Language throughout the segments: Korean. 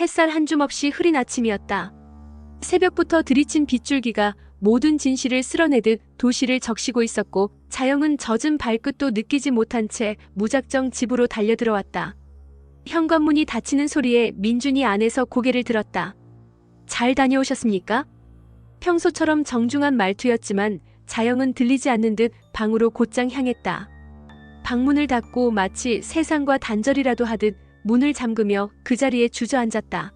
햇살 한 줌 없이 흐린 아침이었다. 새벽부터 들이친 빗줄기가 모든 진실을 쓸어내듯 도시를 적시고 있었고 자영은 젖은 발끝도 느끼지 못한 채 무작정 집으로 달려들어왔다. 현관문이 닫히는 소리에 민준이 안에서 고개를 들었다. 잘 다녀오셨습니까? 평소처럼 정중한 말투였지만 자영은 들리지 않는 듯 방으로 곧장 향했다. 방문을 닫고 마치 세상과 단절이라도 하듯 문을 잠그며 그 자리에 주저앉았다.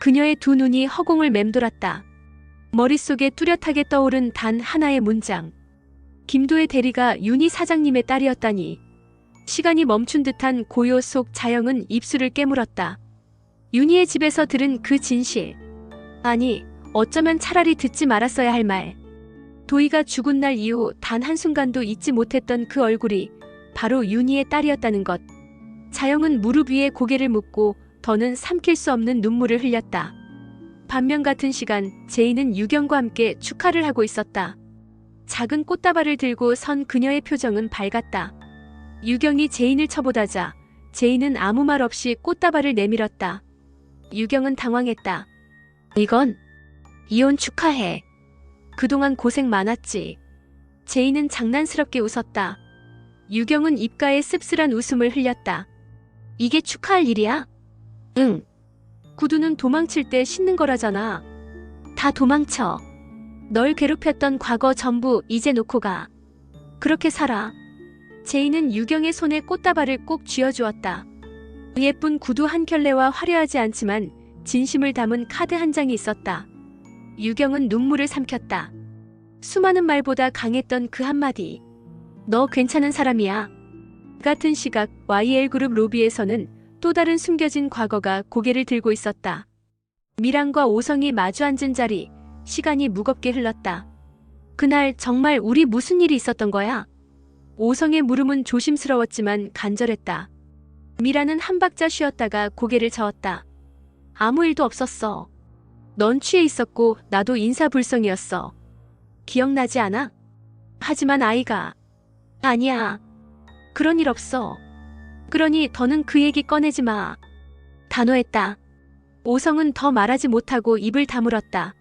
그녀의 두 눈이 허공을 맴돌았다. 머릿속에 뚜렷하게 떠오른 단 하나의 문장. 김도의 대리가 윤희 사장님의 딸이었다니. 시간이 멈춘 듯한 고요 속 자영은 입술을 깨물었다. 윤희의 집에서 들은 그 진실. 아니, 어쩌면 차라리 듣지 말았어야 할 말. 도희가 죽은 날 이후 단 한순간도 잊지 못했던 그 얼굴이 바로 윤희의 딸이었다는 것. 자영은 무릎 위에 고개를 묻고 더는 삼킬 수 없는 눈물을 흘렸다. 반면 같은 시간 제이는 유경과 함께 축하를 하고 있었다. 작은 꽃다발을 들고 선 그녀의 표정은 밝았다. 유경이 제인을 쳐보다자 제인은 아무 말 없이 꽃다발을 내밀었다. 유경은 당황했다. 이건 이혼 축하해. 그동안 고생 많았지. 제인은 장난스럽게 웃었다. 유경은 입가에 씁쓸한 웃음을 흘렸다. 이게 축하할 일이야? 응. 구두는 도망칠 때 신는 거라잖아. 다 도망쳐. 널 괴롭혔던 과거 전부 이제 놓고 가. 그렇게 살아. 제이는 유경의 손에 꽃다발을 꼭 쥐어주었다. 예쁜 구두 한 켤레와 화려하지 않지만 진심을 담은 카드 한 장이 있었다. 유경은 눈물을 삼켰다. 수많은 말보다 강했던 그 한마디. 너 괜찮은 사람이야. 같은 시각 YL그룹 로비에서는 또 다른 숨겨진 과거가 고개를 들고 있었다. 미란과 오성이 마주 앉은 자리, 시간이 무겁게 흘렀다. 그날 정말 우리 무슨 일이 있었던 거야? 오성의 물음은 조심스러웠지만 간절했다. 미란은 한 박자 쉬었다가 고개를 저었다. 아무 일도 없었어. 넌 취해 있었고 나도 인사불성이었어. 기억나지 않아? 하지만 아이가 아니야. 그런 일 없어. 그러니 더는 그 얘기 꺼내지 마. 단호했다. 오성은 더 말하지 못하고 입을 다물었다.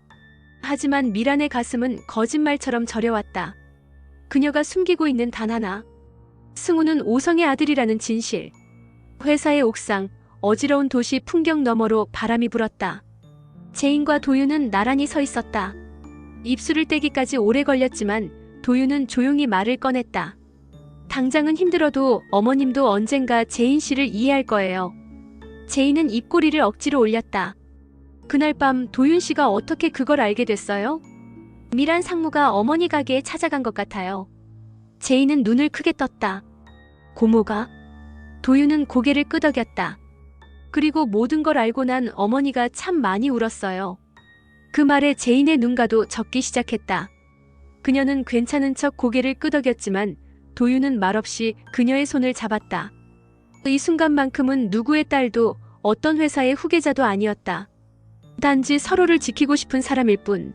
하지만 미란의 가슴은 거짓말처럼 저려왔다. 그녀가 숨기고 있는 단 하나. 승우는 오성의 아들이라는 진실. 회사의 옥상, 어지러운 도시 풍경 너머로 바람이 불었다. 제인과 도윤은 나란히 서 있었다. 입술을 떼기까지 오래 걸렸지만 도윤은 조용히 말을 꺼냈다. 당장은 힘들어도 어머님도 언젠가 제인 씨를 이해할 거예요. 제인은 입꼬리를 억지로 올렸다. 그날 밤 도윤 씨가 어떻게 그걸 알게 됐어요? 미란 상무가 어머니 가게에 찾아간 것 같아요. 제인은 눈을 크게 떴다. 고모가? 도윤은 고개를 끄덕였다. 그리고 모든 걸 알고 난 어머니가 참 많이 울었어요. 그 말에 제인의 눈가도 젖기 시작했다. 그녀는 괜찮은 척 고개를 끄덕였지만 도윤은 말없이 그녀의 손을 잡았다. 이 순간만큼은 누구의 딸도 어떤 회사의 후계자도 아니었다. 단지 서로를 지키고 싶은 사람일 뿐.